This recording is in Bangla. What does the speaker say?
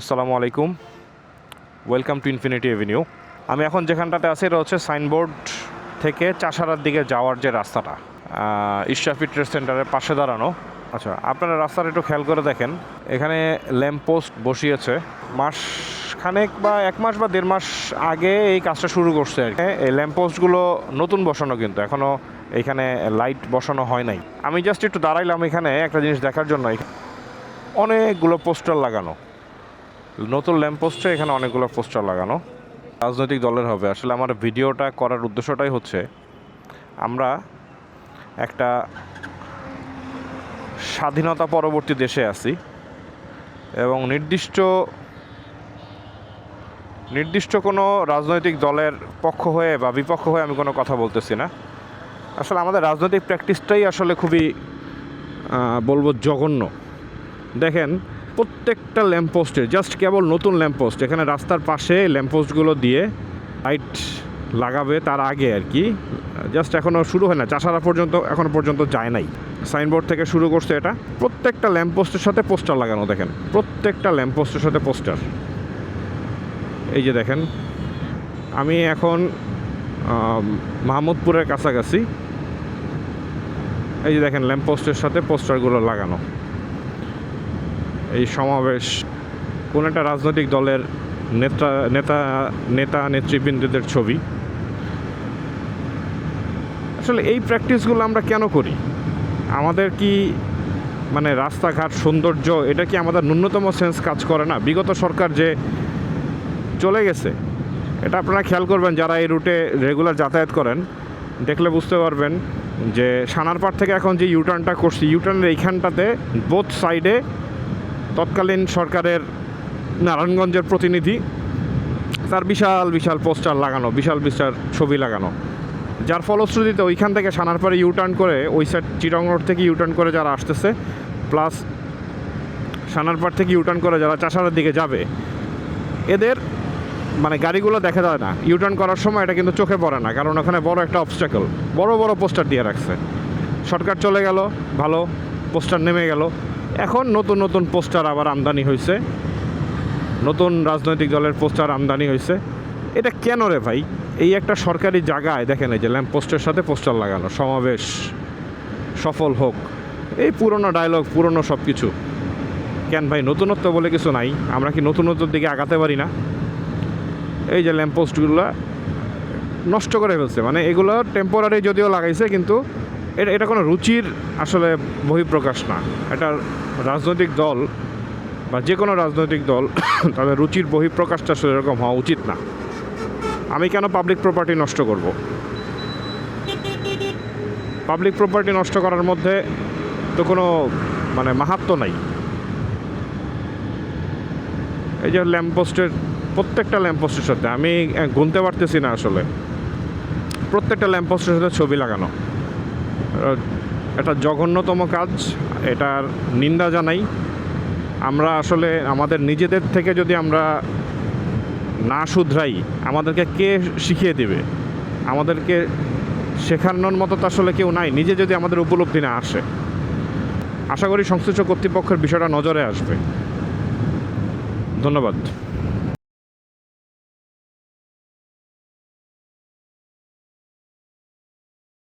আসসালামু আলাইকুম। ওয়েলকাম টু ইনফিনিটি এভিনিউ আমি এখন যেখানটাতে আছি, এটা হচ্ছে সাইনবোর্ড থেকে চাষারার দিকে যাওয়ার যে রাস্তাটা। ইশাফি ট্রেড সেন্টারের পাশে দাঁড়ানো। আচ্ছা আপনারা রাস্তাটা একটু খেয়াল করে দেখেন। এখানে ল্যাম্প পোস্ট বসিয়েছে। মাস খানেক বা এক মাস বা দেড় মাস আগে এই কাজটা শুরু করছে আর এই ল্যাম্প পোস্টগুলো নতুন বসানো কিন্তু এখনও এখানে লাইট বসানো হয় নাই। আমি জাস্ট একটু দাঁড়াইলাম এখানে একটা জিনিস দেখার জন্য। অনেকগুলো পোস্টার লাগানো। নতুন ল্যাম্প পোস্টে এখানে অনেকগুলো পোস্টার লাগানো। রাজনৈতিক দলের হবে। আসলে আমার ভিডিওটা করার উদ্দেশ্যটাই হচ্ছে, আমরা একটা স্বাধীনতা পরবর্তী দেশে আছি এবং নির্দিষ্ট নির্দিষ্ট কোনো রাজনৈতিক দলের পক্ষ হয়ে বা বিপক্ষ হয়ে আমি কোনো কথা বলতেছি না। আসলে আমাদের রাজনৈতিক প্র্যাকটিসটাই আসলে খুবই বলব জঘন্য। দেখেন প্রত্যেকটা ল্যাম্পপোস্টে জাস্ট কেবল নতুন ল্যাম্পপোস্ট এখানে রাস্তার পাশে ল্যাম্পপোস্টগুলো দিয়ে লাইট লাগাবে তার আগে আর কি। জাস্ট এখনও শুরু হয় না, চাষারা পর্যন্ত এখনও পর্যন্ত যায় নাই। সাইনবোর্ড থেকে শুরু করছে এটা। প্রত্যেকটা ল্যাম্পপোস্টের সাথে পোস্টার লাগানো, দেখেন। প্রত্যেকটা ল্যাম্পপোস্টের সাথে পোস্টার এই যে দেখেন, আমি এখন মাহমুদপুরের কাছাকাছি। এই যে দেখেন ল্যাম্পপোস্টের সাথে পোস্টারগুলো লাগানো। সমাবেশ কোন একটা রাজনৈতিক দলের নেতা নেতা নেতা, নেতৃবৃন্দদের ছবি। আসলে এই প্র্যাকটিসগুলো আমরা কেন করি? আমাদের কি মানে রাস্তাঘাট, সৌন্দর্য, এটা কি আমাদের ন্যূনতম সেন্স কাজ করে না? বিগত সরকার যে চলে গেছে, এটা আপনারা খেয়াল করবেন, যারা এই রুটে রেগুলার যাতায়াত করেন, দেখলে বুঝতে পারবেন যে সানারপাট থেকে এখন যে ইউটার্নটা করছি ইউটার্নের এইখানটাতে বোথ সাইডে তৎকালীন সরকারের নারায়ণগঞ্জের প্রতিনিধি, তার বিশাল বিশাল পোস্টার লাগানো, বিশাল বিশাল ছবি লাগানো। যার ফলশ্রুতিতে ওইখান থেকে সানারপাড়ে ইউটার্ন করে, ওই সাইড চিরং রোড থেকে ইউটার্ন করে যারা আসতেছে প্লাস সানারপাড় থেকে ইউটার্ন করে যারা চাষারের দিকে যাবে, এদের মানে গাড়িগুলো দেখা যায় না। ইউটার্ন করার সময় এটা কিন্তু চোখে পড়ে না, কারণ ওখানে বড় একটা অবস্টাকল বড় বড় পোস্টার দিয়ে রাখছে। সরকার চলে গেল, ভালো, পোস্টার নেমে গেল। এখন নতুন নতুন পোস্টার আবার আমদানি হয়েছে। নতুন রাজনৈতিক দলের পোস্টার আমদানি হয়েছে। এটা কেন রে ভাই? এই একটা সরকারি জায়গায় দেখেন এই যে ল্যাম্প পোস্টের সাথে পোস্টার লাগানো, সমাবেশ, সফল হোক। এই পুরনো ডায়লগ পুরনো সব কিছু কেন ভাই, নতুনত্ব বলে কিছু নাই। আমরা কি নতুনত্বর দিকে আগাতে পারি না? এই যে ল্যাম্প পোস্টগুলো নষ্ট করে ফেলছে। মানে এগুলো টেম্পোরারি যদিও লাগাইছে, কিন্তু এটা এটা কোনো রুচির আসলে বহিঃপ্রকাশ না। এটা রাজনৈতিক দল বা যে কোনো রাজনৈতিক দল, তাদের রুচির বহিঃপ্রকাশটা আসলে এরকম হওয়া উচিত না। আমি কেন পাবলিক প্রপার্টি নষ্ট করব? পাবলিক প্রপার্টি নষ্ট করার মধ্যে তো কোনো মানে মাহাত্ম নাই। এই যে ল্যাম্পপোস্টের প্রত্যেকটা ল্যাম্পপোস্টের সাথে, আমি গুনতে পারতেছি না আসলে। প্রত্যেকটা ল্যাম্পপোস্টের সাথে ছবি লাগানো। এটা জঘন্যতম কাজ, এটার নিন্দা জানাই। আমরা আসলে আমাদের নিজেদের থেকে যদি আমরা না শুধরাই, আমাদেরকে কে শিখিয়ে দেবে? আমাদেরকে শেখানোর মতো তো আসলে কেউ নাই, নিজে যদি আমাদের উপলব্ধি না আসে। আশা করি সংশ্লিষ্ট কর্তৃপক্ষের বিষয়টা নজরে আসবে। ধন্যবাদ।